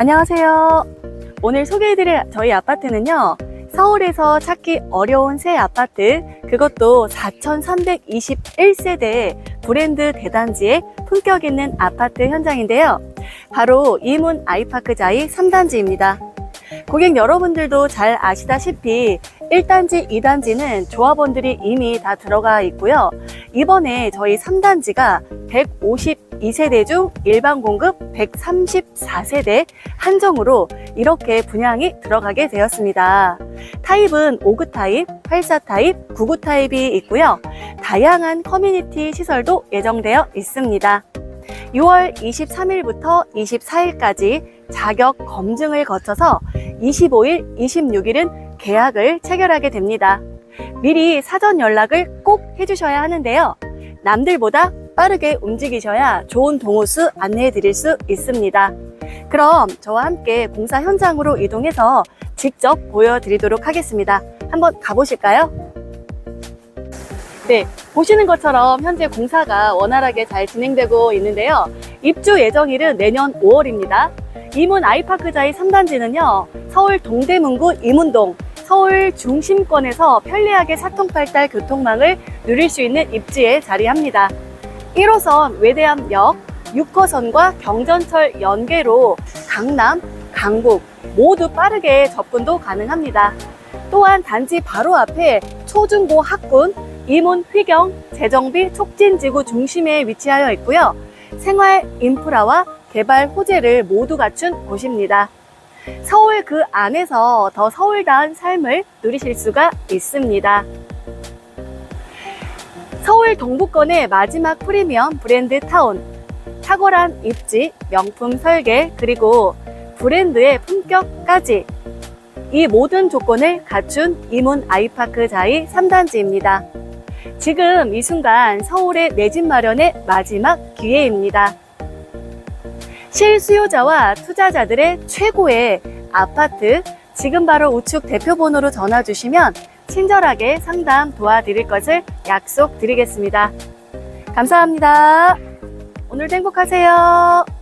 안녕하세요. 오늘 소개해드릴 저희 아파트는요. 서울에서 찾기 어려운 새 아파트, 그것도 4,321세대 브랜드 대단지의 품격 있는 아파트 현장인데요. 바로 이문 아이파크자이 3단지입니다. 고객 여러분들도 잘 아시다시피 1단지, 2단지는 조합원들이 이미 다 들어가 있고요. 이번에 저희 3단지가 152세대 중 일반 공급 134세대 한정으로 이렇게 분양이 들어가게 되었습니다. 타입은 5구 타입, 84 타입, 99 타입이 있고요. 다양한 커뮤니티 시설도 예정되어 있습니다. 6월 23일부터 24일까지 자격 검증을 거쳐서 25일, 26일은 계약을 체결하게 됩니다. 미리 사전 연락을 꼭 해주셔야 하는데요. 남들보다 빠르게 움직이셔야 좋은 동호수 안내해 드릴 수 있습니다. 그럼 저와 함께 공사 현장으로 이동해서 직접 보여드리도록 하겠습니다. 한번 가보실까요? 네, 보시는 것처럼 현재 공사가 원활하게 잘 진행되고 있는데요. 입주 예정일은 내년 5월입니다. 이문 아이파크자의 3단지는요, 서울 동대문구 이문동, 서울 중심권에서 편리하게 사통팔달 교통망을 누릴 수 있는 입지에 자리합니다. 1호선 외대암역, 6호선과 경전철 연계로 강남, 강북 모두 빠르게 접근도 가능합니다. 또한 단지 바로 앞에 초중고 학군, 이문 휘경, 재정비 촉진지구 중심에 위치하여 있고요. 생활 인프라와 개발 호재를 모두 갖춘 곳입니다. 서울 그 안에서 더 서울다운 삶을 누리실 수가 있습니다. 서울 동부권의 마지막 프리미엄 브랜드 타운. 탁월한 입지, 명품 설계, 그리고 브랜드의 품격까지 이 모든 조건을 갖춘 이문 아이파크 자이 3단지입니다. 지금 이 순간 서울의 내 집 마련의 마지막 기회입니다. 실수요자와 투자자들의 최고의 아파트 지금 바로 우측 대표번호로 전화 주시면 친절하게 상담 도와드릴 것을 약속드리겠습니다. 감사합니다. 오늘도 행복하세요.